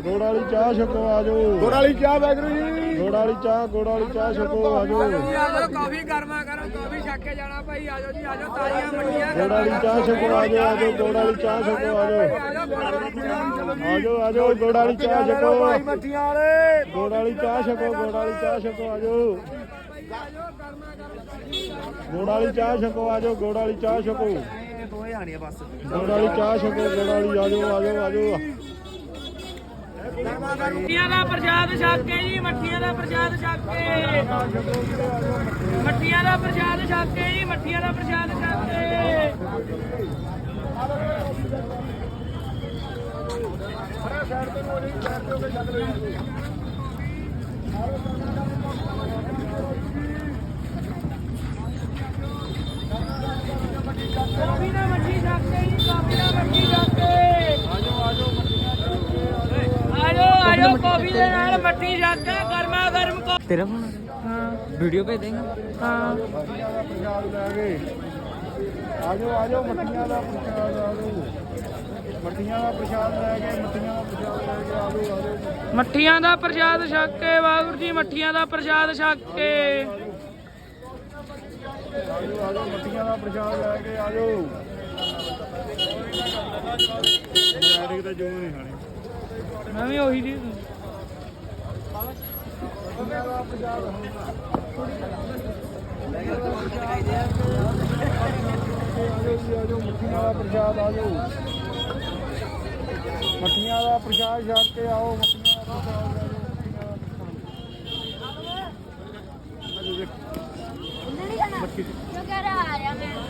ਗੁੜ ਵਾਲੀ ਚਾਹ ਛਕੋ ਆ ਜਾਓ ਗੁੜ ਵਾਲੀ ਚਾਹ ਵੈਗਰੂ ਜੀ ਗੁੜ ਵਾਲੀ ਚਾਹ ਗੁੜ ਵਾਲੀ ਚਾਹ ਛਕੋ ਆ ਜਾਓ ਆਜੋ ਕਾਫੀ ਗਰਮਾ ਕਰੋ ਕਾਫੀ ਛੱਕ ਕੇ ਜਾਣਾ ਭਾਈ ਆਜੋ ਜੀ ਆਜੋ ਤਾਜ਼ੀਆਂ ਮੰਡੀਆਂ ਗੁੜ ਵਾਲੀ ਚਾਹ ਛਕੋ ਆ ਜਾਓ ਆ ਜਾਓ ਗੁੜ ਵਾਲੀ ਚਾਹ ਛਕੋ ਆ ਜਾਓ ਆ ਜਾਓ ਆ ਜਾਓ ਗੁੜ ਵਾਲੀ ਚਾਹ ਛਕੋ ਭਾਈ ਮੱਠੀਆਂ ਵਾਲੇ ਗੁੜ ਵਾਲੀ ਚਾਹ ਛਕੋ ਗੁੜ ਵਾਲੀ ਚਾਹ ਛਕੋ ਆ ਜਾਓ ਗੁੜ ਵਾਲੀ ਚਾਹ ਛਕੋ ਆ ਜਾਓ ਗੁੜ ਵਾਲੀ ਚਾਹ ਛਕੋ ਦੋਏ ਆਣੀਆਂ ਬਸ ਗੁੜ ਵਾਲੀ ਚਾਹ ਛਕੋ ਗੁੜ ਵਾਲੀ ਆ ਜਾਓ ਆ ਜਾਓ ਆ ਜਾਓ ਮੱਠੀਆਂ ਦਾ ਪ੍ਰਸ਼ਾਦ ਛੱਕ ਕੇ ਜੀ, ਮੱਠੀਆਂ ਦਾ ਪ੍ਰਸ਼ਾਦ ਛੱਕ ਕੇ। ਮੱਠੀਆਂ ਦਾ ਪ੍ਰਸ਼ਾਦ ਛੱਕ ਕੇ ਜੀ, ਮੱਠੀਆਂ ਦਾ ਪ੍ਰਸ਼ਾਦ ਛੱਕ ਕੇ। ਕਾਫੀ ਦਾ ਮੱਠੀ ਛੱਕ ਕੇ ਜੀ ਕਾਫੀ ਦਾ ਮੱਠੀ ਛੱਕ ਕੇ ਆਜੋ ਆਜੋ ਕਾਫੀ ਦੇ ਨਾਲ ਮੱਠੀ ਕੇ ਗਰਮਾ ਗਰਮ ਕੋ ਤੇਰਾ ਫੋਨ ਹਾਂ। ਵੀਡੀਓ ਭੇਜ ਦੇਂਗੇ? ਹਾਂ। ਮੱਠੀਆਂ ਦਾ ਪ੍ਰਸ਼ਾਦ ਲੈ ਕੇ। ਆ ਜਾਓ ਆ ਜਾਓ ਮੱਠੀਆਂ ਦਾ ਪ੍ਰਸ਼ਾਦ ਆ ਜਾਓ ਮੱਠੀਆਂ ਦਾ ਪ੍ਰਸ਼ਾਦ ਲੈ ਕੇ ਮੱਠੀਆਂ ਦਾ ਪ੍ਰਸ਼ਾਦ ਲੈ ਕੇ ਆ ਜਾਓ ਆ ਜਾਓ ਮੱਠੀਆਂ ਦਾ ਪ੍ਰਸ਼ਾਦ ਛੱਕ ਕੇ ਵਾਹਿਗੁਰੂ ਜੀ ਮੱਠੀਆਂ ਦਾ ਪ੍ਰਸ਼ਾਦ ਛੱਕ ਕੇ। ਆ ਜਾਓ ਆ ਜਾਓ ਮੱਠੀਆਂ ਦਾ ਪ੍ਰਸ਼ਾਦ ਲੈ ਕੇ ਆ ਜਾਓ ਯਾਰ ਤਾਂ ਜੂਮ ਨਹੀਂ ਖਾਣੀ ਮੈਂ ਵੀ ਉਹੀ ਦਾ ਪ੍ਰਸ਼ਾਦ ਆ ਜਾਓ ਮੱਠੀਆਂ ਦਾ ਪ੍ਰਸ਼ਾਦ ਛਕ ਕੇ ਆਓ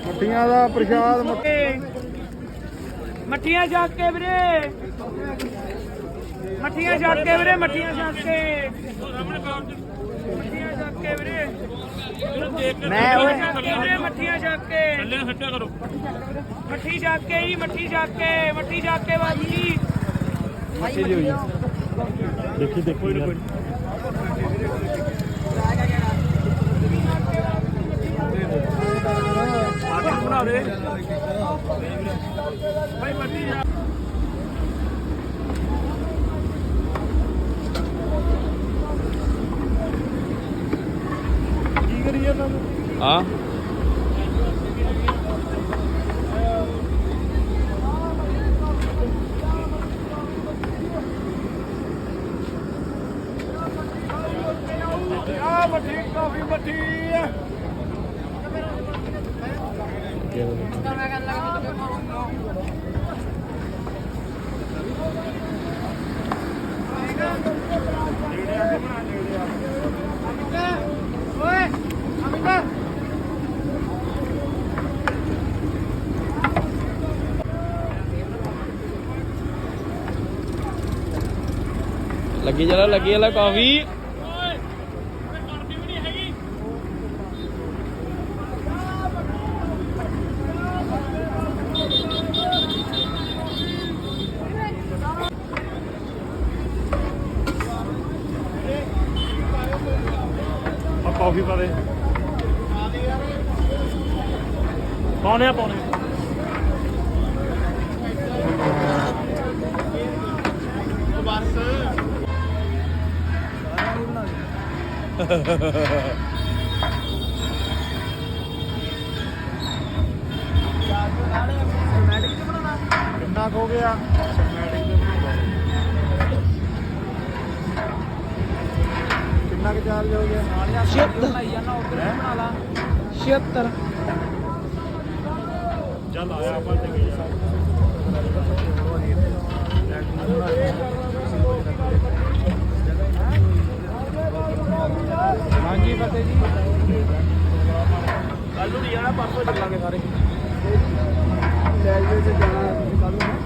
ਮੱਠੀਆਂ ਦਾ ਪ੍ਰਸ਼ਾਦ ਲੈ ਮੱਠੀਆਂ ਦਾ ਜੋ ਪ੍ਰਸ਼ਾਦ ਮੱਠੀਆਂ ਛੱਕ ਕੇ ਵੀਰੇ। ਮੱਠੀਆਂ ਛੱਕ ਕੇ ਵੀਰੇ ਮੱਠੀਆਂ ਛੱਕ ਕੇ। ਮੱਠੀਆਂ ਛੱਕ ਕੇ ਵੀਰੇ। ਮੈਂ ਵੀਰੇ ਮੱਠੀਆਂ ਛੱਕ ਕੇ। ਥੱਲੇ ਹੱਟਿਆ ਕਰੋ। ਮੱਠੀ ਛੱਕ ਕੇ ਜੀ ਮੱਠੀ ਛੱਕ ਕੇ ਮੱਠੀ ਛੱਕ ਕੇ ਬਾਬੂ ਜੀ। ਮੱਠੀ ਜੀ। ਹੋਈ ਦੇਖੀ। ਦੇਖੀ ਯਾਰ ਬਣਾ ਦੇ ਭਾਈ ਮੱਠੀ ਕੀ ਕਰੀ ਇਹਨਾਂ ਨੂੰ ਆ ਆ ਲੱਗੀ ਜਰਾ ਲੱਗੀ ਵਾਲਾ ਕਾਫੀ ਆ ਕਾਫੀ ਪਾ ਦੇ। ਪਾਉਣੇ ਆ ਪਾਉਣੇ ਕਿੰਨਾ ਕੁ ਹੋ ਗਿਆ ਕਿੰਨਾ ਕੁ ਚਾਰਜ ਹੋ ਗਿਆ 76 ਬਣਾ ਲਾ 76 ਚੱਲ ਆਇਆ ਆਪਾਂ ਤੇ ਗਿਆ ਤੇ ਜੀ ਕੱਲ ਨੂੰ ਨਹੀਂ ਜਾਣਾ ਪਰਸੋਂ ਚੱਲਾਂਗੇ ਸਾਰੇ। ਰੇਲਵੇ ਤੇ ਜਾਣਾ ਕੱਲ ਨੂੰ।